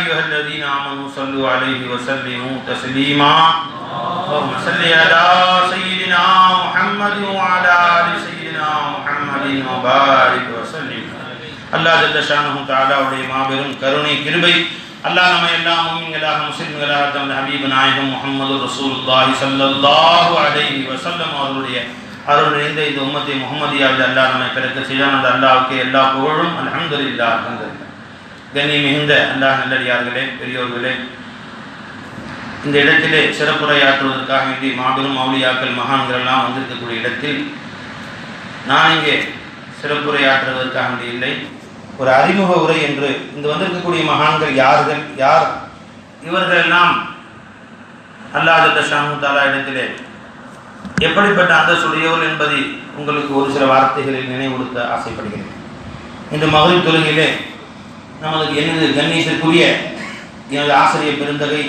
أيها الذين آمنوا صلوا عليه وسلموا تسليما اللهم صل على سيدنا محمد وعلى آل سيدنا محمد وبارك وسلم அல்லாஹ் ஜல்ல ஷானஹு தஆலாவுடைய மாபெரும் கருணை கிருபை அல்லாஹ் நம்ம எல்லாம் முஸ்லிம்களாக முஸ்லிம்களாக தம் ஹபீப் நாயகம் முஹம்மது ரசூலுல்லாஹி ஸல்லல்லாஹு அலைஹி வஸல்லம் அவர்களுடைய அருள் நிறைந்த இந்த உம்மத்தை முகமதியாவில் அல்லாஹ் நம்மை பிறக்க செய்தான் அந்த அல்லாஹ்வுக்கு எல்லா புகழும் அல்ஹம்துலில்லாஹ் அல்ஹம்துலில்லாஹ் கண்ணி மிகுந்த அல்லாஹ் நல்லடியார்களே பெரியோர்களே இந்த இடத்திலே சிறப்புரையாற்றுவதற்காக வேண்டி மாபெரும் மௌலியாக்கள் மகான்கள் எல்லாம் வந்திருக்கக்கூடிய இடத்தில் நான் இங்கே சிறப்புரையாற்றுவதற்காக வேண்டி இல்லை. ஒரு அறிமுக உரை என்று இந்த வந்திருக்கக்கூடிய மகான்கள் யார்கள் யார்? இவர்கள் எல்லாம் அல்லாஹ் ஷாமு தாலா இடத்திலே எப்படிப்பட்ட அந்த சுடையவர்கள் என்பதை உங்களுக்கு ஒரு சில வார்த்தைகளில் நினைவுறுத்த ஆசைப்படுகிறேன். இந்த மகளிர் தொழுகையிலே நமது எனது கண்ணியத்திற்குரிய எனது ஆசிரியர் பெருந்தகை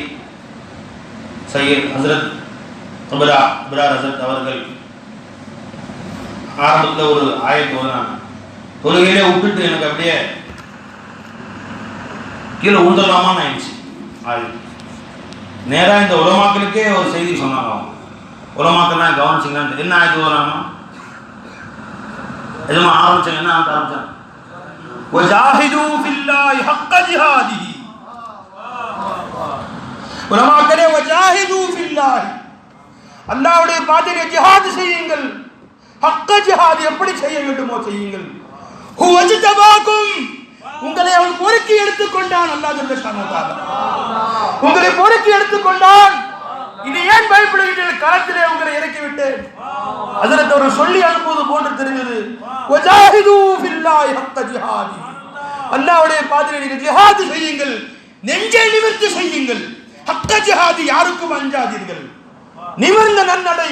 சையத் ஹசரத் அபரா அபரா ஹசரத் அவர்கள் ஆரம்பத்தில் ஒரு ஆயத்து ஓதுனாங்க. தொழுகையிலே விட்டுட்டு எனக்கு அப்படியே கீழே உண்டலாமான்னு ஆயிடுச்சு. ஆள் நேராக இந்த உலமாக்களுக்கே ஒரு செய்தி சொன்னாங்க அவங்க. உலமாக்கள்லாம் கவனிச்சிங்களான்னு என்ன ஆயத்து ஓதுறாமா எதுவும் ஆரம்பிச்சாங்க என்ன ஆரம்பிச்சாங்க? وجاهدوا في الله حق جهاده உலமாக்களே وجاهدوا في الله அல்லாஹ்வுடைய பாதையிலே ஜிஹாத் செய்யுங்கள் ஹக்க ஜிஹாத் எப்படி செய்ய வேண்டுமோ செய்யுங்கள் ஹுவஜ்தபாக்கும் உங்களை அவன் பொறுக்கி எடுத்துக்கொண்டான் அல்லாஹ் ஜல்ல ஷானஹு உங்களை பொறுக்கி எடுத்துக்கொண்டான் இது ஏன் பயப்படுகிறீர்கள் களத்திலே உங்களை இறக்கி விட்டேன். அதற்கு அவர் சொல்லி அனுப்புவது போன்று தெரிஞ்சது அல்லாவுடைய ஃபில்லாஹி ஜிஹாதி. பாதையில் நீங்கள் ஜிஹாத் செய்யுங்கள். நெஞ்சை நிமிர்த்தி செய்யுங்கள். ஹக்க ஜிஹாதி யாருக்கும் அஞ்சாதீர்கள். நிமிர்ந்த நன்னடை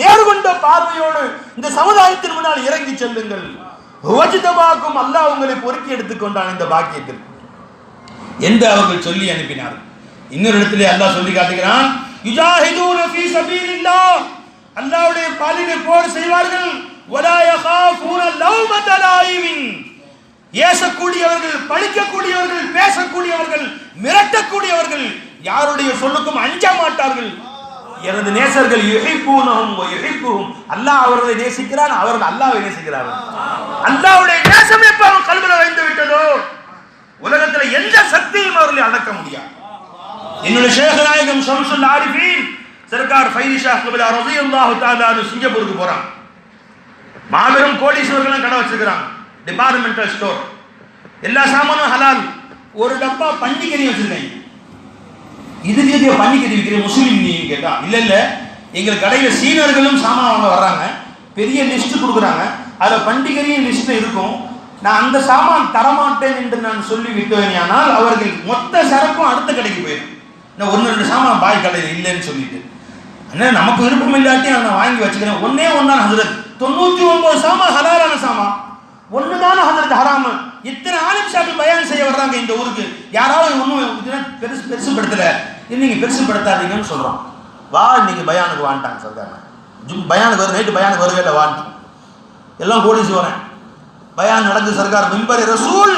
நேர்கொண்ட பார்வையோடு இந்த சமுதாயத்தின் முன்னால் இறங்கி செல்லுங்கள். வஜிதபாக்கும் அல்லாஹ் உங்களை பொறுக்கி எடுத்துக்கொண்டான் இந்த பாக்கியத்தில். என்று அவர்கள் சொல்லி அனுப்பினார் இன்னொரு இடத்திலே அல்லாஹ் சொல்லி காட்டுகிறான் யுஜாஹிதூன ஃபீ சபீலில்லாஹ். அல்லாஹ்வுடைய பாதையிலே போர் செய்வார்கள். வலா யகாஃபூன லௌமத லாயிமின். ஏசக்கூடியவர்கள் பழிக்கக்கூடியவர்கள் பேசக்கூடியவர்கள் மிரட்டக்கூடியவர்கள் யாருடைய சொல்லுக்கும் அஞ்ச மாட்டார்கள். எனது நேசர்கள் யுஹிப்பூனஹும் வ அல்லாஹ் அவர்களை நேசிக்கிறான் அவர்கள் அல்லாவை நேசிக்கிறார்கள். அல்லாவுடைய நேசம் எப்ப அவன் கல்வில வைந்து விட்டதோ? உலகத்துல எந்த சக்தியும் அவர்களை அடக்க முடியாது. என்னுடைய ஷேக் நாயகம் ஷம்சுல் ஆரிஃபீன் சர்க்கார் ஃபைதி ஷாஹ் கபிலா ரலியல்லாஹு தஆலா சிங்கப்பூருக்கு போறான். மாபெரும் கோடீஸ்வரர்களும் கடை வச்சிருக்கிறாங்க டிபார்ட்மெண்டல் ஸ்டோர் எல்லா சாமானும் ஹலால். ஒரு டப்பா பண்டிகரி வச்சிருக்காங்க இதுக்கு எதுக்கு பண்டிகரி விற்கிற முஸ்லீம் நீ கேட்டா இல்ல இல்ல. எங்கள் கடையில சீனர்களும் சாமான் வாங்க வர்றாங்க. பெரிய லிஸ்ட் கொடுக்குறாங்க. அதுல பண்டிகையும் லிஸ்ட் இருக்கும். நான் அந்த சாமான் தரமாட்டேன் என்று நான் சொல்லி ஆனால் அவர்கள் மொத்த சரக்கும் அடுத்த கடைக்கு போயிடும். இன்னும் ஒன்று ரெண்டு சாமான் பாய் கடையில் இல்லைன்னு சொல்லிட்டு. அண்ணன் நமக்கு விருப்பம் இல்லாட்டி நான் வாங்கி வச்சுக்கிறேன். ஒன்னே ஒன்னா ஹசரத். தொண்ணூற்றி ஒன்பது சாமான் ஹலாலான சாமான். ஒன்று தானே ஹசரத் ஹராமு. இத்தனை ஆலிம் ஷாப்பில் பயான் செய்ய வர்றாங்க இந்த ஊருக்கு. யாராவது ஒன்றும் இதெல்லாம் பெருசு பெருசுப்படுத்தலை இது நீங்கள் பெருசுப்படுத்தாதீங்கன்னு சொல்கிறோம் வா இன்னைக்கு பயானுக்கு வாண்டாங்க சொல்கிறாங்க ஜும் பயானுக்கு வரும் நைட்டு பயானுக்கு வரவே இல்லை வான்ட்டு. எல்லாம் கோடிச்சு வரேன். பயான் நடந்து சர்க்கார் மிம்பர் ரசூல்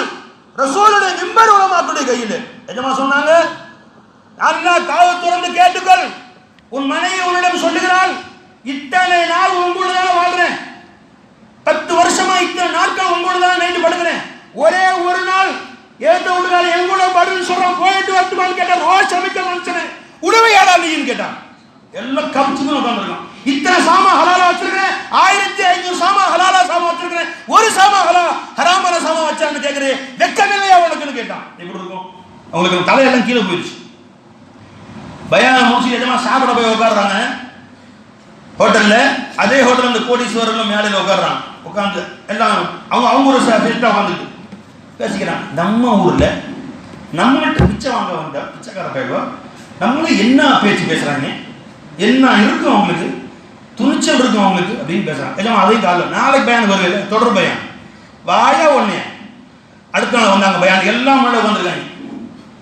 ரசூலுடைய மிம்பர் உலமாக்குடைய கையில். என்னமா சொன்னாங்க? அல்லாஹ் காவு திறந்து கேட்டுக்கொள். உன் மனைவி உன்னிடம் சொல்லுகிறாள் இத்தனை நாள் உங்களுதான வாழ்றேன். பத்து வருஷமா இத்தனை நாட்கள் உங்களோட தான் நைட்டு படுக்கிறேன். ஒரே ஒரு நாள் ஏத்த விடுகால எங்கூட படுன்னு சொல்றான் போயிட்டு வரட்டுமான்னு கேட்டா ரோஸ் சமைக்க மனுஷனே உணவை யாரா நீன்னு கேட்டான் எல்லாம் கமிச்சுன்னு உட்காந்துருக்கான் இத்தனை சாமா ஹலாலா வச்சிருக்கிறேன் ஆயிரத்தி ஐநூறு சாமா ஹலாலா சாமா வச்சிருக்கிறேன். ஒரு சாமா ஹலா ஹராமான சாமா வச்சான்னு கேட்கிறேன் வெக்கமில்லையா உனக்குன்னு கேட்டான். எப்படி இருக்கும்? அவங்களுக்கு தலையெல்லாம் கீழே போயிடுச்சு பயான மூச்சு எதமா சாப்பிட போய் உட்காடுறாங்க ஹோட்டல்ல அதே ஹோட்டல் அந்த கோடீஸ்வரர்களும் மேடையில் உட்காடுறாங்க உட்காந்து எல்லாம் அவங்க அவங்க ஒரு செட்டாக உட்காந்துட்டு பேசிக்கிறான் நம்ம ஊரில் நம்மகிட்ட பிச்சை வாங்க வந்த பிச்சைக்கார பையவா நம்மளும் என்ன பேச்சு பேசுகிறாங்க என்ன இருக்கும் அவங்களுக்கு? துணிச்சல் இருக்கும் அவங்களுக்கு அப்படின்னு பேசுகிறான் எல்லாம் அதையும் காலைல நாளைக்கு பயான் இல்லை தொடர் பயான். வாயா ஒன்று அடுத்த நாள் வந்தாங்க பயான். எல்லாம் முன்னாடி உட்காந்துருக்காங்க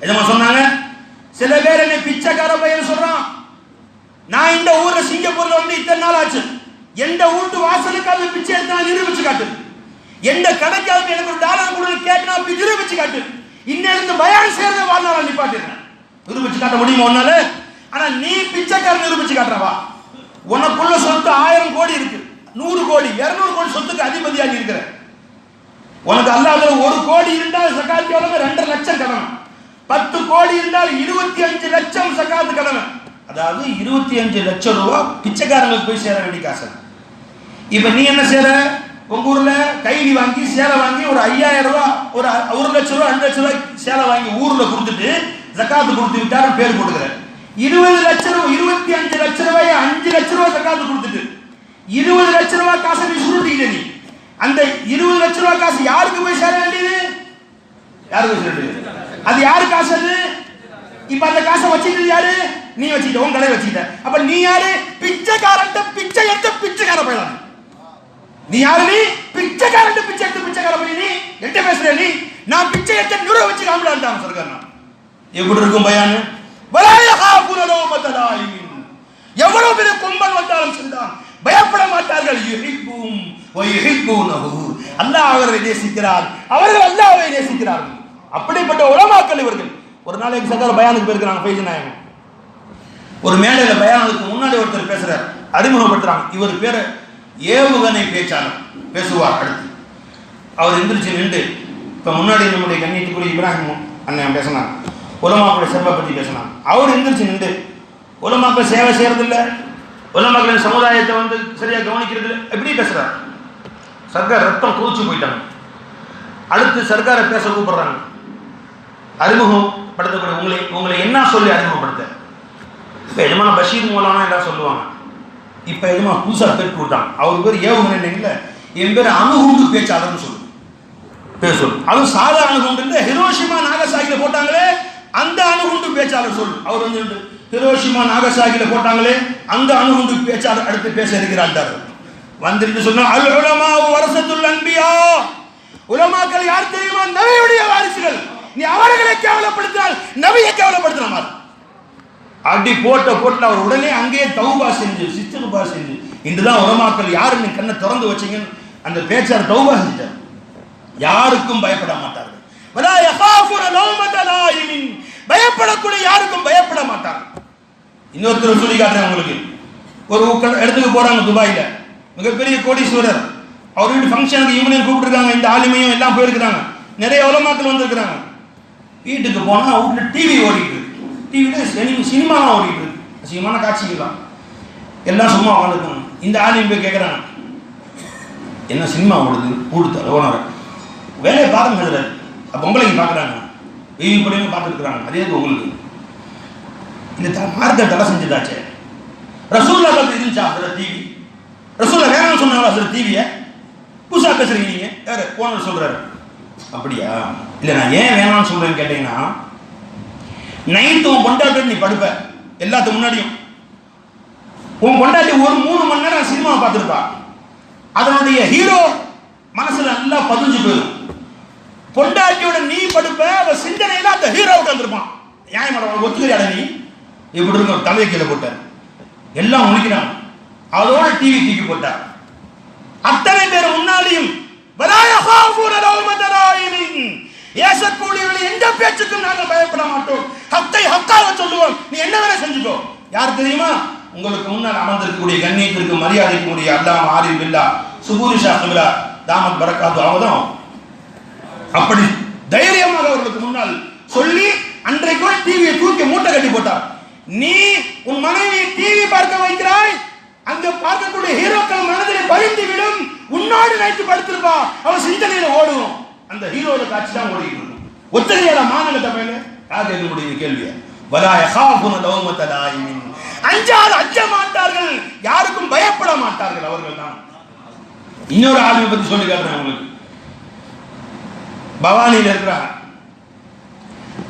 எதமா சொன்னாங்க? சில பேர் என்ன பிச்சைக்கார பையன் சொல்றான். நான் இந்த ஊர்ல சிங்கப்பூர்ல வந்து இத்தனை நாள் ஆச்சு. எந்த வீட்டு வாசலுக்காவது பிச்சை எடுத்தா நிரூபிச்சு காட்டு. எந்த கடைக்காவது எனக்கு ஒரு டாலர் கொடுத்து கேட்டா அப்படி நிரூபிச்சு காட்டு. இன்னும் பயான் சேர்ந்த வாழ்நாள் நிப்பாட்டு காட்ட முடியுமா உன்னால? ஆனா நீ பிச்சைக்காரன் நிரூபிச்சு காட்டுறவா உனக்குள்ள சொத்து ஆயிரம் கோடி இருக்கு. நூறு கோடி இருநூறு கோடி சொத்துக்கு அதிபதியாக இருக்கிற. உனக்கு அல்லாத ஒரு கோடி இருந்தால் சக்காத்து ரெண்டரை லட்சம் கடமை பத்து கோடி இருந்தால் இருபத்தி அஞ்சு லட்சம் சக்காத்து கடமை அதாவது இருபத்தி அஞ்சு லட்சம் ரூபா பிச்சைக்காரங்களுக்கு போய் சேர வேண்டிய காசு. இப்ப நீ என்ன சேர? உங்க ஊர்ல கைலி வாங்கி சேலை வாங்கி ஒரு ஐயாயிரம் ரூபா ஒரு ஒரு லட்சம் ரூபாய் அஞ்சு லட்சம் ரூபாய் சேலை வாங்கி ஊர்ல கொடுத்துட்டு ஜக்காத்து கொடுத்து விட்டாரு பேர் கொடுக்குற இருபது லட்சம் ரூபா இருபத்தி அஞ்சு லட்சம் ரூபாய் அஞ்சு லட்சம் ரூபாய் ஜக்காத்து கொடுத்துட்டு இருபது லட்சம் ரூபாய் காசை நீ சுருட்டிக்கிட்ட நீ. அந்த இருபது லட்சம் ரூபாய் காசு யாருக்கு போய் சேர வேண்டியது? யாருக்கு போய் சேர வேண்டியது? அது யாரு காசு அது? இப்ப அந்த காசை வச்சுக்கிட்டு யாரு? நீ வச்சுக்கிட்ட உன் கடை வச்சுக்கிட்ட. அப்ப நீ யாரு? பிச்சைக்காரன் பிச்சை எடுத்த பிச்சைக்கார போயிடலாம். நீ யாரு நீ? பிச்சைக்காரன் பிச்சை எடுத்து பிச்சைக்கார பண்ணி நீ? என்கிட்ட பேசுற நீ? நான் பிச்சை எடுத்த நுர வச்சு காமலான்ட்டான் நான் எப்படி இருக்கும் பயானு? வலாயஹா புனலோ மதலாயின் எவ்வளவு பெரிய கும்பல் வந்தாலும் சரிதான். பயப்பட மாட்டார்கள். யுஹிப்பும் அல்லாஹ் அவர்களை நேசிக்கிறார். அவர்கள் அல்லாஹ்வை நேசிக்கிறார்கள். அப்படிப்பட்ட உலமாக்கள் இவர்கள். ஒரு நாளைக்கு சக்கர பயானுக்கு போயிருக்கிறாங்க ஃபைஸ் நாயகம் ஒரு மேடையில் பயானுக்கு முன்னாடி ஒருத்தர் பேசுறார். அறிமுகப்படுத்துறாங்க. இவர் பேரு ஏவுகணை பேச்சாளர் பேசுவார் அடுத்து. அவர் எந்திரிச்சு நின்று இப்போ முன்னாடி நம்முடைய கண்ணியத்துக்குரிய இப்ராஹிம் அண்ணன் பேசினார். உலமாக்களை சிறப்பை பற்றி பேசினார். அவர் எந்திரிச்சு நின்று உலமாக்கள் சேவை செய்யறதில்ல உலமாக்களின் சமுதாயத்தை வந்து சரியா கவனிக்கிறது இல்லை எப்படி பேசுறார். சர்க்கார் ரத்தம் கொதிச்சு போயிட்டாங்க. அடுத்து சர்க்காரை பேச கூப்பிடுறாங்க. அறிமுகப்படுத்தக்கூடிய உங்களை உங்களை என்ன சொல்லி அறிமுகப்படுத்த? இப்போ எஜமான பஷீர் மூலமா எல்லாம் சொல்லுவாங்க? இப்போ எஜமா புதுசாக பேர் கொடுத்தாங்க அவர் பேர் ஏவுகணை இல்லை? என் பேர் அணுகுண்டு பேச்சாளர்னு சொல்லு. பேர் சொல்லு. அதுவும் சாதா அணுகுண்டு இல்லை? ஹிரோஷிமா நாகசாகியில் போட்டாங்களே அந்த அணுகுண்டு பேச்சாளர் சொல்லு. அவர் வந்து ஹிரோஷிமா நாகசாகியில் போட்டாங்களே அந்த அணுகுண்டு பேச்சாளர் அடுத்து பேச இருக்கிறார் வந்திருந்து சொன்னா அல் உலமா வரசத்துல் அன்பியா. உலமாக்கள் யார் தெரியுமா? நபியுடைய வாரிசுகள். நீ அவர்களை கேவலப்படுத்தினால் நபியை கேவலப்படுத்தின மாதிரி அப்படி போட்ட போட்டு அவர் உடனே அங்கேயே தௌபா செஞ்சு சித்திருபா செஞ்சு. இன்றுதான் உலமாக்கள் யாருன்னு கண்ணை திறந்து வச்சீங்கன்னு அந்த பேச்சார் தௌபா செஞ்சார் யாருக்கும் பயப்பட மாட்டார்கள். வலா பயப்படக்கூடிய யாருக்கும் பயப்பட மாட்டார் இன்னொருத்தர் சொல்லி காட்டுறேன் உங்களுக்கு. ஒரு இடத்துக்கு போறாங்க துபாயில. மிகப்பெரிய கோடீஸ்வரர். அவர் வீட்டு ஃபங்க்ஷனுக்கு இவனையும் கூப்பிட்டுருக்காங்க. இந்த ஆளுமையும் எல்லாம் போயிருக்கிறாங்க. நிறைய உலமாக்கள் வந்திருக்கிறாங்க. வீட்டுக்கு போனால் வீட்டில் டிவி ஓடிட்டு இருக்கு. டிவியில சினிமாலாம் ஓடிட்டு இருக்கு. அசிங்கமான காட்சிகள் தான் எல்லாம் சும்மா வாழ்ந்துக்கணும் இந்த ஆலயம் போய் கேட்குறாங்க என்ன சினிமா ஓடுது? கூடுத்த ஓனர் வேலையை பார்க்க அதில். பொம்பளைங்க பார்க்குறாங்க வெயில் கூடயும் பார்த்துருக்குறாங்க அதே உங்களுக்கு. இந்த த மார்க்க தடை செஞ்சதாச்சே. ரசூல்லா இருந்துச்சா அதில் டிவி ரசூல்லா வேணாம் சொன்னாங்களா அதில் டிவியை புதுசாக பேசுகிறீங்க நீங்கள் யாரு ஓனர் சொல்கிறாரு அப்படியா? இல்லை நான் ஏன் வேணாம்னு சொல்றேன்னு கேட்டீங்கன்னா நைட்டு உன் கொண்டாட்டு நீ படுப்ப. எல்லாத்துக்கு முன்னாடியும். உன் கொண்டாட்டி ஒரு மூணு மணி நேரம் சினிமா பார்த்துருப்பா. அதனுடைய ஹீரோ மனசுல நல்லா பதிஞ்சு போயிடும். பொண்டாட்டியோட நீ படுப்ப அவ சிந்தனையில அந்த ஹீரோ உட்காந்துருப்பான் நியாயமான ஒத்துக்கிறியாட நீ? இப்படி இருக்க ஒரு தலையை கீழே போட்ட. எல்லாம் முழிக்கிறான் அதோட டிவி தூக்கி போட்டார் அத்தனை பேர் முன்னாடியும் வலா ஏசக்கூடியவர்களை எந்த பேச்சுக்கும் நாங்கள் பயப்பட மாட்டோம். ஹக்கை ஹத்தாக சொல்லுவோம். நீ என்ன வேணா செஞ்சுக்கோ? யார் தெரியுமா? உங்களுக்கு முன்னால் அமர்ந்திருக்கக்கூடிய கண்ணியத்திற்கு மரியாதைக்கு முடிய அல்லாம ஆரில் பில்லா சுபூரி சாஸ்திரா தாமத் பரக்காத்து அவதான் அப்படி தைரியமாக அவர்களுக்கு முன்னால் சொல்லி அன்றைக்கு டிவியை தூக்கி மூட்டை கட்டி போட்டார். நீ உன் மனைவி டிவி பார்க்க வைக்கிறாய்? அங்க பார்க்கக்கூடிய ஹீரோக்கள் மனதில் பயந்து விடும் உன்னோடு நைட்டு படுத்திருப்பா. அவன் சிந்தனையில ஓடும். அந்த ஹீரோட காட்சி தான் ஓடிட்டு இருக்கும் ஒத்தகையால மாநகட்ட மேல யார் என்னுடைய கேள்வியா? கேள்விய வலா யகாஃபுன லௌமத லாயிமின். அஞ்சால் அஞ்ச மாட்டார்கள். யாருக்கும் பயப்பட மாட்டார்கள் அவர்கள் தான். இன்னொரு ஆளுமை பத்தி சொல்லி காட்டுறேன் உங்களுக்கு. பவானியில் இருக்கிறாங்க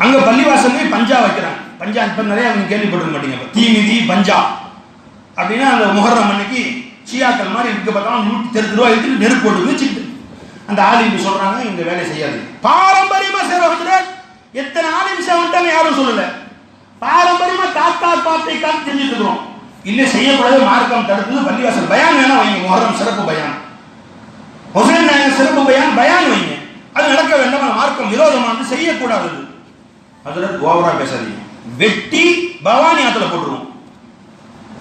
அங்க பள்ளிவாசல்லே பஞ்சா வைக்கிறாங்க பஞ்சா இப்ப நிறைய அவங்க கேள்விப்பட்டிருக்க மாட்டீங்க தீமிதி பஞ்சா. அப்படின்னா அந்த முஹர்ரம் அன்னைக்கு சியாக்கள் மாதிரி இருக்க பார்த்தா நூற்றி தெரு ரூபாய் எடுத்து நெருப்பு போட்டு வச்சுக்கிட்டு அந்த ஆலிம் சொல்றாங்க இந்த வேலை செய்யாது. பாரம்பரியமா செய்யற எத்தனை ஆலிம் வந்துட்டாங்க யாரும் சொல்லல. பாரம்பரியமா தாத்தா பாட்டை காத்து செஞ்சுட்டு இருக்கிறோம் இல்ல செய்யக்கூடாது மார்க்கம் தடுத்தது பள்ளிவாசல் பயான் வேணா வைங்க முகரம் சிறப்பு பயான். ஹுசைன் நாயகர் சிறப்பு பயான் பயான் வைங்க. அது நடக்க வேண்டாம் மார்க்கம் விரோதமானது செய்யக்கூடாது. அதில் ஓவரா பேசாதீங்க. வெட்டி பவானி ஆத்துல போட்டுருவோம்.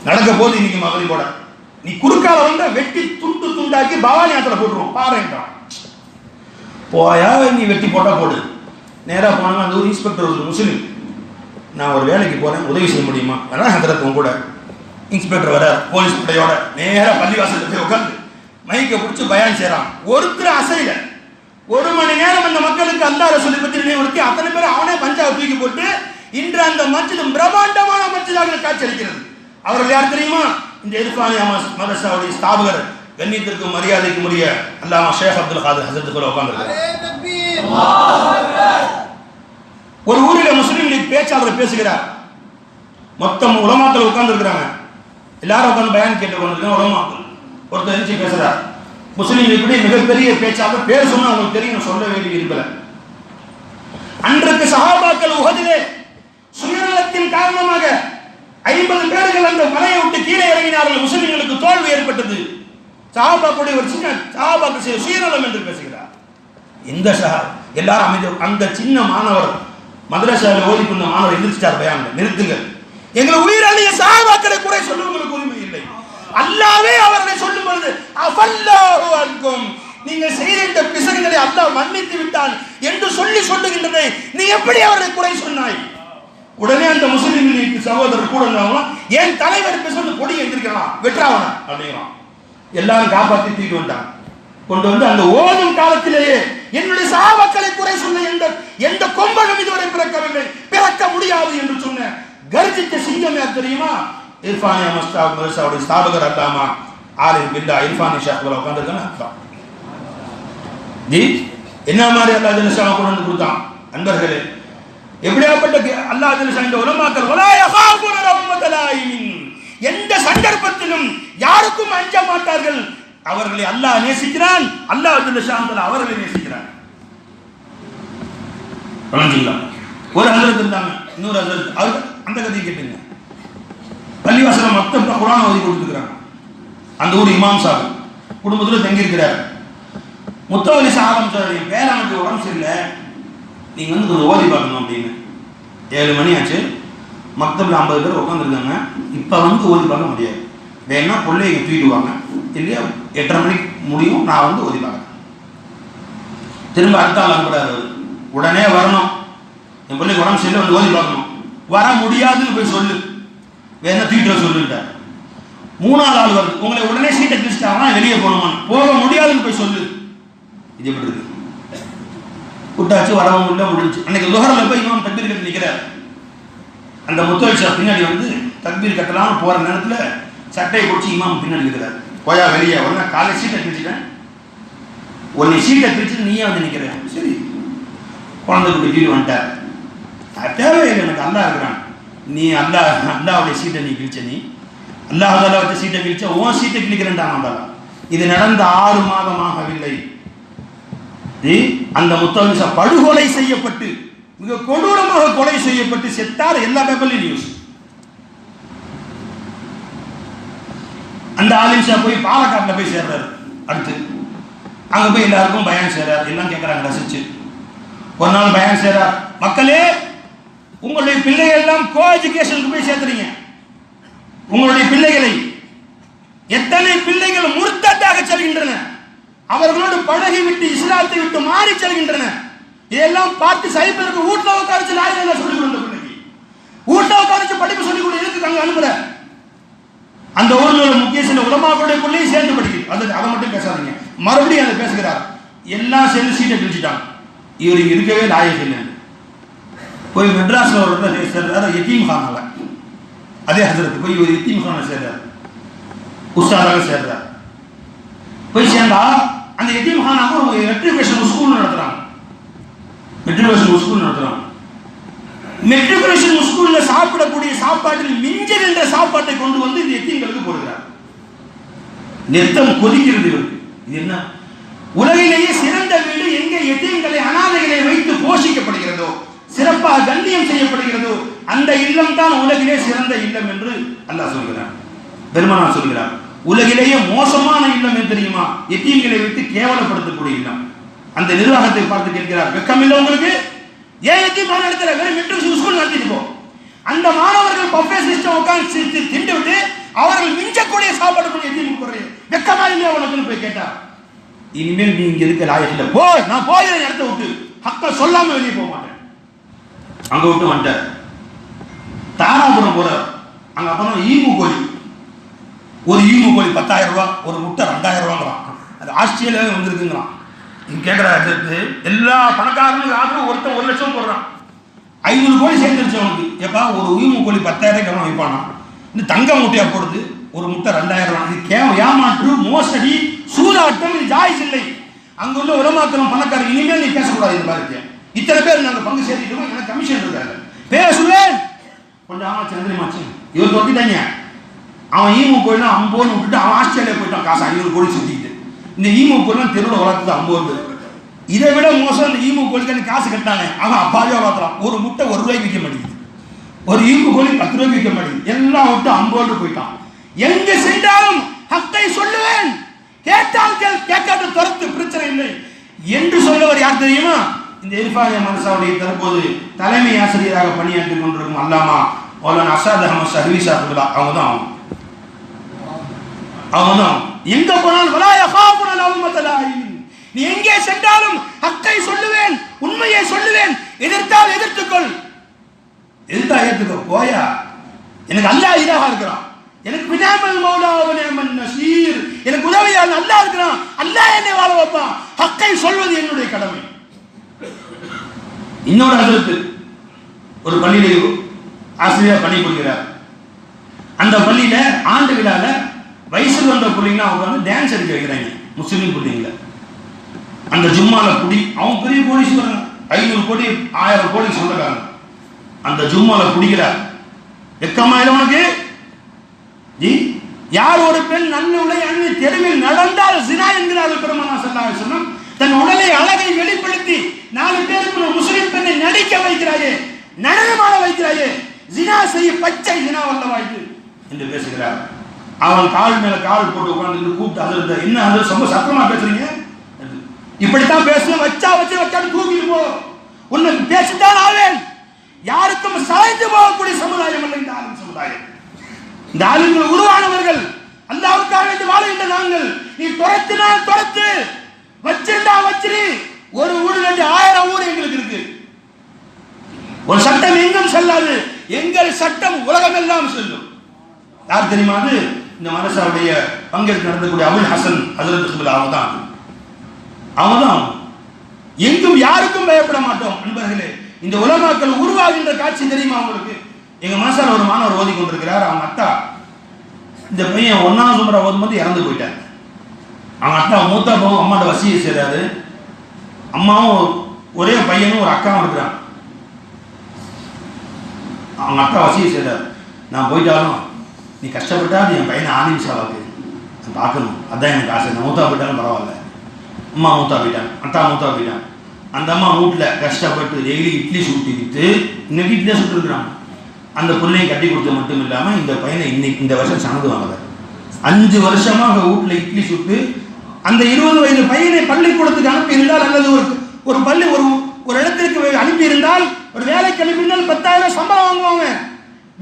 நடக்க போது இன்னைக்கு மகளிர் போட. நீ குறுக்கால வந்த வெட்டி துண்டு துண்டாக்கி பவானி ஆத்துல போட்டுருவோம். பாருன்றான் போயா நீ வெட்டி போட்டா போடு. நேராக போனாங்க அந்த ஒரு இன்ஸ்பெக்டர் ஒரு முஸ்லீம். நான் ஒரு வேலைக்கு போறேன் உதவி செய்ய முடியுமா? வேணா ஹதரத் உன் கூட. இன்ஸ்பெக்டர் வர போலீஸ் படையோட நேராக பள்ளிவாசல்ல போய் உட்காந்து மைக்கை பிடிச்சி பயான் செய்கிறான் ஒருத்தர் அசையில. ஒரு மணி நேரம் அந்த மக்களுக்கு அந்த அரசு பற்றி நினைவுறுத்தி அத்தனை பேர் அவனே பஞ்சாவை தூக்கி போட்டு இன்று அந்த மச்சிலும் பிரம்மாண்டமான மச்சிலாக காட்சி அளிக்கிறது. அவர்கள் யார் தெரியுமா? இந்த இர்ஃபானியா மதரசாவுடைய ஸ்தாபகர் கண்ணியத்திற்கும் மரியாதைக்கும் உரிய அல்லாமா ஷேக் அப்துல் காதர் ஹசரத் கூட உட்கார்ந்து ஒரு ஊரில் முஸ்லீம் லீக் பேச்சாளர் பேசுகிறார். மொத்தம் உலமாக்கள் உட்கார்ந்து இருக்கிறாங்க எல்லாரும் உட்கார்ந்து பயான் கேட்டு கொண்டிருக்காங்க உலமாக்கள் ஒருத்தர் எழுச்சி பேசுறார். முஸ்லீம் லீக்குடைய மிகப்பெரிய பேச்சாளர் பேர் சொன்னா உங்களுக்கு தெரியும் சொல்ல வேண்டிய இருக்கல அன்றைக்கு சஹாபாக்கள் உகதிலே சுயநலத்தின் காரணமாக ஐம்பது பேர்கள் அந்த மலையை விட்டு கீழே இறங்கினார்கள். முஸ்லிம்களுக்கு தோல்வி ஏற்பட்டது. சஹாபாக்களுடைய ஒரு சின்ன சஹாபாக்கள் செய்ய சுயநலம் என்று பேசுகிறார். இந்த சார் எல்லாரும் அமைதி அந்த சின்ன மாணவர் மதரசாவில் கொண்ட மாணவர் எந்திரிச்சிட்டார் பயான் நிறுத்துங்கள். எங்கள் உயிரழிய சாபாக்களை குறை சொல்லுவங்களுக்கு உரிமை இல்லை. அல்லாவே அவர்களை சொல்லும் பொழுது அஃபல்லாஹு அன்கும். நீங்கள் செய்த இந்த பிசகுகளை அல்லாஹ் மன்னித்து விட்டான் என்று சொல்லி சொல்லுகின்றதை நீ எப்படி அவர்களை குறை சொன்னாய்? உடனே அந்த முஸ்லீம் லீக் சகோதரர் கூட இருந்தவங்க என் தலைவர் பேசுறது கொடி எந்திரிக்கலாம் வெற்றாவன அப்படிங்கிறான். எல்லாரும் காப்பாத்தி தீட்டு வந்தாங்க கொண்டு வந்து அந்த ஓதும் காலத்திலேயே என்னுடைய சாவக்களை குறை சொன்ன எந்த எந்த கொம்பகம் இதுவரை பிறக்கவில்லை பிறக்க முடியாது என்று சொன்ன கர்ஜித்த சிங்கம் யார் தெரியுமா? இர்ஃபானியா மஸ்தா மதரசாவுடைய ஸ்தாபகர் அல்லாமா ஆரிஃப் பில்லா இர்ஃபானி ஷாஹ்ல உட்காந்துருக்கான்னு அர்த்தம் ஜி என்ன மாதிரி அல்லாஹ் ஜல்லஷா கொண்டு வந்து கொடுத்தான்? அன்பர்களே எப்படியாப்பட்ட அல்லாஹ் ஜல்லஷா இந்த உலமாக்கள் எந்த சந்தர்ப்பத்திலும் யாருக்கும் அஞ்ச மாட்டார்கள். அவர்களை அல்லாஹ் நேசிக்கிறான் அல்லாஹ் ஜல்லஷா அவர்களை நேசிக்கிறான். ஒரு ஹசரத் இருந்தாங்க இன்னொரு ஹசரத். அவர் அந்த கதையை கேட்டுங்க. பள்ளிவாசல மொத்தம் குரான் ஓதி கொடுத்துருக்காங்க அந்த ஊர் இமாம் சாஹிப் குடும்பத்தில் தங்கியிருக்கிறார். முத்தவலி சாரம் சார் என் பேரனுக்கு உடம்பு சரியில்லை. நீங்கள் வந்து கொஞ்சம் ஓதி பார்க்கணும் அப்படின்னு. ஏழு மணி ஆச்சு. மக்தபில் ஐம்பது பேர் உட்காந்துருக்காங்க இப்போ வந்து ஓதி பார்க்க முடியாது. வேணா பிள்ளைங்க தூக்கிட்டு வாங்க. இல்லையா? எட்டரை மணிக்கு முடியும். நான் வந்து ஓதி பார்க்குறேன். திரும்ப அடுத்த ஆள் அனுப்புறாரு உடனே வரணும். என் பிள்ளைக்கு உடம்பு சரியில்லை வந்து ஓதி பார்க்கணும். வர முடியாதுன்னு போய் சொல்லு. வேணா தூக்கிட்டு வர சொல்லுட்டார் மூணாவது ஆள் வருது. உங்களை உடனே சீட்டை கிழிச்சிட்டாங்கன்னா வெளியே போகணுமான்னு. போக முடியாதுன்னு போய் சொல்லு. இது எப்படி இருக்கு? விட்டாச்சு வரவும் இல்லை முடிஞ்சு அன்னைக்கு லுஹரில் போய் இவன் தக்பீர் கட்டி நிற்கிறார் அந்த முத்தவல் பின்னாடி வந்து தக்பீர் கட்டலாம் போகிற நேரத்தில் சட்டையை பிடிச்சி இமாம் பின்னாடி இருக்கிறார் போயா வெளியே. உடனே காலை சீட்டை பிரிச்சுட்டேன் உன்னை சீட்டை பிரிச்சுட்டு நீயே வந்து நிற்கிறேன் சரி. குழந்தை குட்டி கீழ் வந்துட்டார். அது தேவையில்லை. எனக்கு அல்லா இருக்கிறான். நீ அல்லா அல்லாவுடைய சீட்டை நீ கிழிச்ச நீ. அல்லாஹ் வச்ச சீட்டை கிழிச்ச உன் சீட்டை கிழிக்கிறேன்டான் அல்லாஹ். இது நடந்த ஆறு மாதமாகவில்லை அந்த முத்தவலிசா படுகொலை செய்யப்பட்டு மிக கொடூரமாக கொலை செய்யப்பட்டு செத்தார் எல்லா பேப்பர்லையும் நியூஸ் அந்த ஆலிம்ஷா போய் பாலக்காட்டில் போய் சேர்றாரு. அடுத்து அங்க போய் எல்லாருக்கும் பயன் செய்றார். எல்லாம் கேட்கறாங்க ரசிச்சு. ஒரு நாள் பயன் செய்றார். மக்களே உங்களுடைய பிள்ளைகள் எல்லாம் கோ எஜுகேஷனுக்கு போய் சேர்த்துறீங்க. உங்களுடைய பிள்ளைகளை எத்தனை பிள்ளைகள் முர்த்தத்தாக செல்கின்ற அவர்களோடு பழகி விட்டு இஸ்லாத்தை விட்டு மாறி செல்கின்றன. இதெல்லாம் பார்த்து சைபருக்கு வீட்டில் உட்காரிச்சு நான் என்ன சொல்லிக் கொடுத்த பிள்ளைக்கு? வீட்டில் உட்காரிச்சு படிப்பு சொல்லிக் கொடு எதுக்கு அங்கே அனுப்புற? அந்த ஊரில் முக்கிய சில உலமாக்களுடைய பிள்ளையும் சேர்ந்து படிக்குது அது அதை மட்டும் பேசாதீங்க. மறுபடியும் அதை பேசுகிறார். எல்லாம் சேர்ந்து சீட்டை கிழிச்சிட்டாங்க இவர் இருக்கவே லாயக் இல்லை. போய் மெட்ராஸ்ல ஒரு சேர்றாரு. எத்தீம் கானால அதே ஹசரத்து போய் இவர் எத்தீம் கான சேர்றாரு. உஷாராக சேர்றாரு. போய் சேர்ந்தா அந்த எத்தீம் ஒரு மெட்ரிகுலேஷன் ஸ்கூல் நடத்துறாங்க. மெட்ரிகுலேஷன் ஸ்கூல் நடத்துறாங்க. மெட்ரிகுலேஷன் ஸ்கூல்ல சாப்பிடக்கூடிய சாப்பாட்டில் மிஞ்சல் என்ற சாப்பாட்டை கொண்டு வந்து இந்த எத்தியங்களுக்கு போடுகிறார். நெத்தம் கொதிக்கிறது இவருக்கு. இது என்ன? உலகிலேயே சிறந்த வீடு எங்கே எத்தியங்களை அனாதைகளை வைத்து போஷிக்கப்படுகிறதோ சிறப்பாக கண்ணியம் செய்யப்படுகிறதோ அந்த இல்லம் தான் உலகிலே சிறந்த இல்லம் என்று அல்லாஹ் சொல்கிறார் பெருமானா சொல்கிறார். உலகிலேயே மோசமான இல்லம் எது தெரியுமா? எத்தீம்களை வைத்து கேவலப்படுத்தக்கூடிய இல்லம். அந்த நிர்வாகத்தை பார்த்து கேட்கிறார் வெக்கம் இல்லை உங்களுக்கு? ஏன் எத்தீம் நடத்துற? வெறும் மெட்ரிக் ஸ்கூல் நடத்திட்டு போ. அந்த மாணவர்கள் பஃபே சிஸ்டம் உட்காந்து சிரித்து திண்டு விட்டு அவர்கள் மிஞ்சக்கூடிய சாப்பாடு பண்ணி எத்தி போடுறேன் வெக்கமா இல்லையா உனக்குன்னு போய் கேட்டா. இனிமேல் நீ இங்க இருக்க லாயத்தில் போ. நான் போயிடுறேன் இடத்த விட்டு. ஹக்க சொல்லாம வெளியே போக மாட்டேன். அங்க விட்டு வந்துட்டார். தாராபுரம் போற அங்க அப்புறம் ஈமு கோயில். ஒரு ஈமு கோழி பத்தாயிரம் ரூபா ஒரு முட்டை ரெண்டாயிரம் ரூபாங்கிறான். அது ஆஸ்திரேலியாவே வந்திருக்குங்கிறான். நீங்க கேட்குற அடுத்து எல்லா பணக்காரங்களும் ஆகும் ஒருத்தன் ஒரு லட்சம் போடுறான். ஐநூறு கோழி சேர்ந்துருச்சு அவனுக்கு. எப்பா ஒரு ஈமு கோழி பத்தாயிரம் கிழமை வைப்பானா இந்த தங்க முட்டையா போடுது ஒரு முட்டை ரெண்டாயிரம் ரூபா. இது கேவ ஏமாற்று மோசடி சூதாட்டம் இது ஜாய்ஸ் இல்லை. அங்குள்ள உலமாக்களும் பணக்காரர் இனிமேல் நீ பேசக்கூடாது இந்த மாதிரி இத்தனை பேர் நாங்கள் பங்கு சேர்த்துட்டோம் எனக்கு கமிஷன் இருக்காங்க பேசுவேன். கொஞ்சம் ஆமா சந்திரமாச்சு இவர் தொட்டிட்டாங்க. அவன் ஈமு கோயிலும் அம்போன்னு விட்டுட்டு அவன் ஆஸ்திரேலியா போயிட்டான் காசு ஐநூறு கோடி சுத்திக்கிட்டு இந்த ஈமு கோயிலும் தெருவில் வளர்த்துது அம்போன்னு இதை விட மோசம் இந்த ஈமு கோழிக்கு காசு கட்டானே அவன் அப்பாவே வளர்த்துறான் ஒரு முட்டை ஒரு ரூபாய்க்கு விற்க மாட்டேங்குது. ஒரு ஈமு கோழி பத்து ரூபாய்க்கு விற்க மாட்டேங்குது. எல்லாம் விட்டு அம்போன்னு போயிட்டான். எங்க சென்றாலும் ஹத்தை சொல்லுவேன். கேட்டால் கேள் கேட்காத துரத்து பிரச்சனை இல்லை. என்று சொல்லவர் யார் தெரியுமா? இந்த இர்ஃபானிய மனசாவுடைய தற்போது தலைமை ஆசிரியராக பணியாற்றி கொண்டிருக்கும் அல்லாமா அவ்வளோ அசாத் அஹமது சர்வீஸ் அப்துல்லா அவங்க தான் அவங்க. தான் எங்க போனாலும் வலா யகாஃபுன லவ்மத லாயிம் நீ எங்கே சென்றாலும் ஹக்கை சொல்லுவேன் உண்மையை சொல்லுவேன் எதிர்த்தால் எதிர்த்துக்கொள். எதிர்த்தா ஏத்துக்கோ போயா? எனக்கு அல்லாஹ் இதாக இருக்கிறான். எனக்கு வினாமல் மௌலாவ நேமன் நசீர். எனக்கு உதவியால் அல்லாஹ் இருக்கிறான். அல்லாஹ் என்னை வாழ வைப்பான். ஹக்கை சொல்வது என்னுடைய கடமை. இன்னொரு ஹசரத்து ஒரு பள்ளியில ஆசிரியர் பணிபுரிகிறார். அந்த பள்ளியில ஆண்டு விழால வயசுக்கு வந்த பிள்ளைங்களா அவங்க வந்து டான்ஸ் எடுக்க வைக்கிறாங்க. முஸ்லீம் பிள்ளைங்கள. அந்த ஜும்மால குடி அவன் பெரிய கோடீஸ்வரன் ஐநூறு கோடி ஆயிரம் கோடி சொந்தக்காரங்க அந்த ஜும்மால குடிக்கிறார் வெக்கமா இல்லை உனக்கு? ஜி யார் ஒரு பெண் நல்ல உடை அணிந்து தெருவில் நடந்தால் சினா என்கிறார் பெருமானா ஸல்லல்லாஹு சொன்னால் தன் உடலை அழகை வெளிப்படுத்தி நாலு பேருக்கு முஸ்லீம் முஸ்லிம் பெண்ணை நடிக்க வைக்கிறாயே நடனமாட வைக்கிறாயே. ஜினா செய்ய பச்சை ஜினா வல்லவா என்று பேசுகிறார். அவன் கால் மேல கால் போட்டு உட்காந்து கூப்பிட்டு அதிர்ந்த என்ன அது? ரொம்ப சத்தமா பேசுறீங்க? இப்படித்தான் பேசணும். வச்சா வச்சு வச்சான்னு தூக்கிட்டு போ. உன்னை பேசித்தான் ஆவேன். யாருக்கும் சாய்ந்து போகக்கூடிய சமுதாயம் அல்ல இந்த ஆளும் சமுதாயம். இந்த ஆளுங்கள் உருவானவர்கள். அல்லாவுக்காக வேண்டி வாழுகின்ற நாங்கள். நீ துரத்தினால் துரத்து. வச்சிருந்தா வச்சிரு. ஒரு ஊரு ரெண்டு ஆயிரம் ஊர் எங்களுக்கு இருக்கு. ஒரு சட்டம் எங்கும் செல்லாது. எங்கள் சட்டம் உலகம் எல்லாம் செல்லும். யார் தெரியுமா அது? இந்த மனசாவுடைய பங்கேற்று நடந்தக்கூடிய அபுல் ஹசன் ஹசரத் அவன் தான். அவன் தான் எங்கும் யாருக்கும் பயப்பட மாட்டோம் நண்பர்களே. இந்த உலமாக்கள் உருவாகின்ற காட்சி தெரியுமா உங்களுக்கு? எங்க மனசால ஒரு மாணவர் ஓதி கொண்டிருக்கிறார் அவங்க அத்தா. இந்த பையன் ஒன்னாம் சுமர ஓதும் போது இறந்து போயிட்டார் அவங்க அத்தா மூத்த போகும் அம்மாட்ட வசியை செய்றாரு. அம்மாவும் ஒரே பையனும் ஒரு அக்காவும் இருக்கிறான். அவங்க அக்கா வசியை செய்றாரு. நான் போயிட்டாலும் நீ கஷ்டப்பட்டா நீ என் பையனை ஆனிமிஷாவாக்கு நான் பார்க்கணும். அதான் எனக்கு ஆசை. நான் மூத்தா போயிட்டாலும் பரவாயில்ல. அம்மா மூத்தா போயிட்டான். அத்தா மூத்தா போயிட்டான். அந்த அம்மா வீட்டில் கஷ்டப்பட்டு டெய்லி இட்லி சுட்டு விற்று இன்னைக்கு இட்லியாக சுட்டுருக்குறாங்க அந்த பிள்ளையை கட்டி கொடுத்தது மட்டும் இல்லாமல் இந்த பையனை இன்னைக்கு இந்த வருஷம் சனது வாங்கல அஞ்சு வருஷமா அவங்க வீட்டில் இட்லி சுட்டு அந்த இருபது வயது பையனை பள்ளிக்கூடத்துக்கு அனுப்பியிருந்தால் அல்லது ஒரு ஒரு பள்ளி ஒரு ஒரு இடத்திற்கு அனுப்பியிருந்தால் ஒரு வேலைக்கு அனுப்பியிருந்தால் பத்தாயிரம் சம்பளம் வாங்குவாங்க.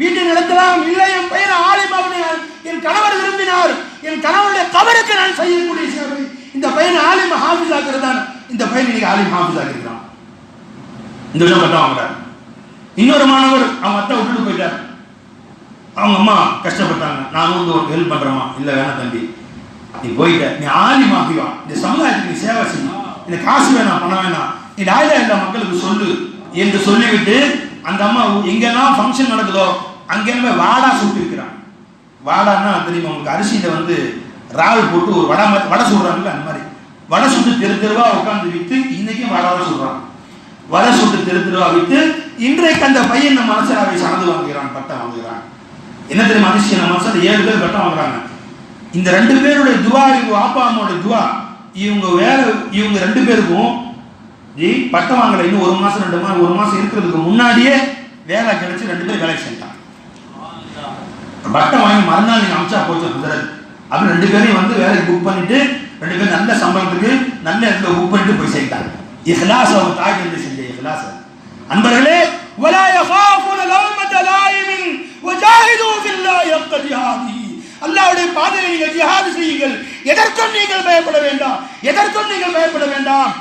வீட்டில் நடத்தலாம் இல்லை என் பையன் ஆலிமாவனை என் கணவர் விரும்பினார். என் கணவருடைய கவருக்கு நான் செய்யக்கூடிய சேவை. இந்த பையனை ஆலிம் ஹாஃபிஸ் ஆக்குறதான் இந்த பையன் இன்னைக்கு ஆலிம் ஹாஃபிஸ் ஆக்கிருக்கிறான் இந்த விஷயம் மட்டும் அவங்க இன்னொரு மாணவர் அவங்க அத்தை விட்டுட்டு போயிட்டார். அவங்க அம்மா கஷ்டப்பட்டாங்க. நான் வந்து உனக்கு ஹெல்ப் பண்றேமா இல்லை வேணாம் தம்பி. நீ போயிட்ட. நீ ஆலி ஆகிவா இந்த சமுதாயத்துக்கு நீ சேவை செய்யணும் இந்த காசு வேணாம் பணம் வேணாம். நீ லாயிலா இல்ல மக்களுக்கு சொல்லு என்று சொல்லிவிட்டு அந்த அம்மா எங்கெல்லாம் ஃபங்க்ஷன் நடக்குதோ அங்கேயுமே வாடா சுட்டிருக்கிறான். வாடான்னா தெரியுமா உங்களுக்கு அரிசியில வந்து ரால் போட்டு ஒரு வடை வடை சுடுறாங்கல்ல அந்த மாதிரி. வடை சுட்டு தெரு தெருவா உட்காந்து விற்று இன்னைக்கும் வடை சுடுறான். வடை சுட்டு தெரு தெருவா விற்று இன்றைக்கு அந்த பையன் நம்ம அவை சார்ந்து வாங்குகிறான் பட்டம் வாங்குகிறான். என்ன தெரியுமா அதிசயம் நம்ம மனசில் ஏழு பேர் பட்டம் வாங்குறாங்க. இந்த ரெண்டு பேருடைய துவா இவங்க அப்பா அம்மாவோட துவா இவங்க வேற இவங்க ரெண்டு பேருக்கும் ஜி பட்டம் வாங்கலை இன்னும் ஒரு மாசம் ரெண்டு மாதம் ஒரு மாசம் இருக்கிறதுக்கு முன்னாடியே வேலை கிடைச்சி ரெண்டு பேரும் வேலைக்கு செஞ்சாங்க பட்டம் வாங்கி மறுநாள் நீங்கள் அமிச்சா போச்சு ஹசரத் அப்படின்னு ரெண்டு பேரையும் வந்து வேலைக்கு புக் பண்ணிட்டு ரெண்டு பேரும் நல்ல சம்பளத்துக்கு நல்ல இடத்துல புக் பண்ணிட்டு போய் சேர்த்தாங்க இஹ்லாஸ் அவங்க தாய் என்று செஞ்ச இஹ்லாஸ் அன்பர்களே ولا يخافون لومة لائم وجاهدوا في الله حق جهاده அல்லாவுடைய பாதையில் நீங்கள் ஜிஹாது செய்யுங்கள். எதற்கும் நீங்கள் பயப்பட வேண்டாம். எதற்கும் நீங்கள் பயப்பட வேண்டாம்.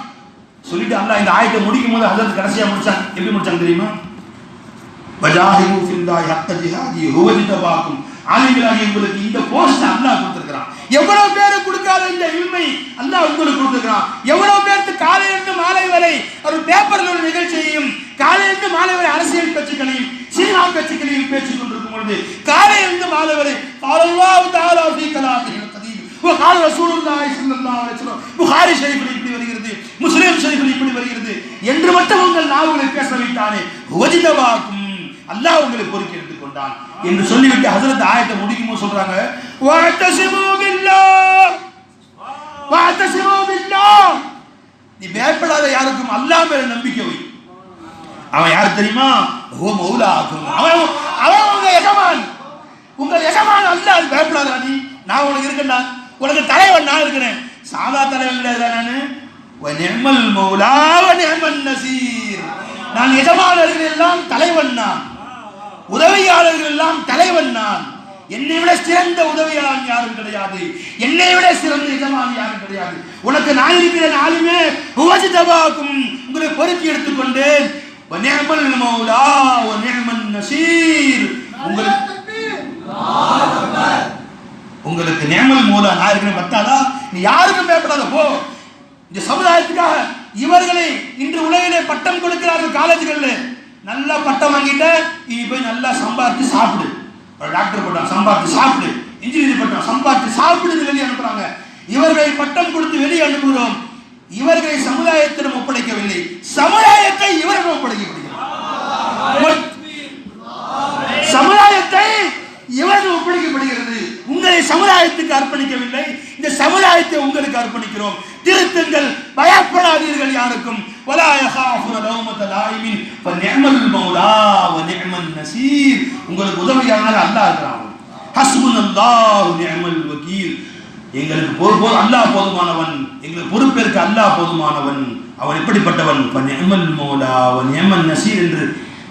சொல்லிட்டு அல்லாஹ் இந்த ஆயத்தை முடிக்கும் போது ஹசரத் கடைசியா முடிச்சாங்க எப்படி முடிச்சாங்க தெரியுமா? வஜாஹிரு ஃபில்லாஹி ஹக்க ஜிஹாதி ஹுவஜிதபாக்கும் ஆலிம்களாகிய உங்களுக்கு இந்த போஸ்ட் அல்லாஹ் கொடுத்திருக்கிறான் எவ்வளவு பேரு கொடுக்காத இந்த இல்மை அல்லாஹ் உங்களுக்கு கொடுத்திருக்கிறான் எவ்வளவு பேருக்கு காலையிலிருந்து மாலை வரை ஒரு பேப்பர்ல ஒரு நிகழ்ச்சியையும் காலையிலிருந்து மாலை வரை அரசியல் கட்சிகளையும் சீனா கட்சிகளையும் பேசிக் கொண்டிருக்கும் பொழுது காலையிலிருந்து மாலை வரை அல்லாஹ் தஆலா ஃபீ கலாமிஹில் கதீர் وقال رسول الله صلى الله عليه وسلم புகாரி ஷரீஃபில் இப்படி வருகிறது முஸ்லிம் ஷரீஃபில் இப்படி வருகிறது என்று மட்டும் உங்கள் நாவுகளை பேச வைத்தானே வஜிதவாக்கும் அல்லாஹ் உங்களை பொறுக்கி எடுத்துக் கொண்டான் என்று சொல்லிவிட்டு ஹசரத் ஆயத்தை முடிக்கும்போது சொல்றாங்க நீ பயப்படாத யாருக்கும் அல்லாஹ் மேல நம்பிக்கை வை. அவன் யார் தெரியுமா? ஓ மௌலா ஆகும் அவன் அவன் உங்க எஜமான். உங்கள் எஜமான் அல்லாஹ் பயப்படாத நீ. நான் உனக்கு இருக்கேன்டா. உனக்கு தலைவன் நான் இருக்கிறேன். சாதா தலைவன் கிடையாது நானு. நெம்மல் மௌலா நெம்மல் நசீர். நான் எஜமானர்கள் எல்லாம் தலைவன் நான். உதவியாளர்கள் எல்லாம் தலைவன் நான். என்னை விட சிறந்த உதவியாளர் யாரும் கிடையாது. என்னை விட சிறந்த இதமான யாரும் கிடையாது. உனக்கு நான் இருக்கிறேன் ஆளுமே உவஜிதபாக்கும் உங்களை பொறுக்கி எடுத்துக்கொண்டேன் வநிமல் மௌலா வநிமல் நசீர். உங்களுக்கு உங்களுக்கு நேமல் மூலம் நான் இருக்கிறேன் பத்தாதா? நீ யாருக்கும் பயப்படாத போ. இந்த சமுதாயத்துக்காக இவர்களை இன்று உலகிலே பட்டம் கொடுக்கிறார்கள் காலேஜ்களில். நல்லா பட்டம் வாங்கிட்ட நீ போய் நல்லா சம்பாதிச்சு சாப்பிடு. டாக்டர் பட்டம் சம்பாதிச்சு சாப்பிடு. இன்ஜினியர் பட்டம் சம்பாதிச்சு சாப்பிடுன்னு வெளியே அனுப்புறாங்க. இவர்களை பட்டம் கொடுத்து வெளியே அனுப்புகிறோம். இவர்களை சமுதாயத்திடம் ஒப்படைக்கவில்லை. சமுதாயத்தை இவர்கள் ஒப்படைக்கப்படுகிறார் சமுதாயத்தை இவர்கள் ஒப்படைக்கப்படுகிறது. உங்களை சமுதாயத்துக்கு அர்ப்பணிக்கவில்லை. இந்த சமுதாயத்தை உங்களுக்கு அர்ப்பணிக்கிறோம். திருத்துங்கள். பயப்படாதீர்கள் யாருக்கும். வலா யகாஃபுன லௌமத லாயிமின் ஃபநிஅமல் மௌலா வநிஅமன் நசீர் உங்களுக்கு உதவியாளர் அல்லாஹ் இருக்கிறான் ஹஸ்புனல்லாஹு நிஅமல் வகீல் எங்களுக்கு பொறுப்போ அல்லாஹ் போதுமானவன் எங்களுக்கு பொறுப்பேற்க அல்லாஹ் போதுமானவன் அவன் எப்படிப்பட்டவன் ஃபநிஅமல் மௌலா வநிஅமன் நசீர் என்று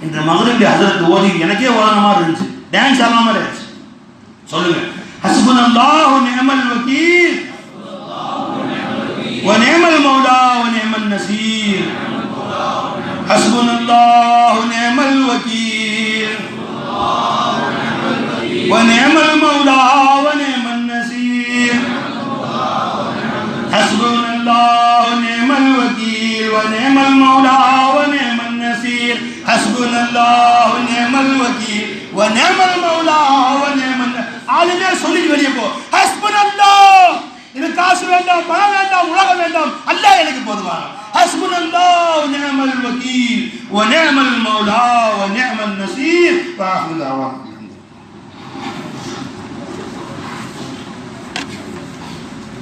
இந்த மகரிபி ஹசரத் ஓதி எனக்கே ஓதன மாதிரி இருந்துச்சு டான்ஸ் ஆடுற மாதிரி இருந்துச்சு சொல்லுங்க ஹஸ்புனல்லாஹு நிஅமல் வகீல் ونعم المولى ونعم النصیر حسبن اللہ نعم الوکیر و نعم المولا و نعم النصیر حسبن اللہ نعم الوکیر و نعم المولا و نعم النصیر حسبن اللہ نعم الوکیر و نعم المولا و نعم النصیر عالمیں سنید بڑی کو காசு வேண்டாம் பணம் வேண்டாம் உலகம் வேண்டாம் அல்லாஹ் எனக்கு போதுமான ஹஸ்புனல்லாஹ் நிஅமல் வகீல் வ நிஅமல் மௌலா வ நிஅமல் நசீர் வ ஆஹிரு தஅவானா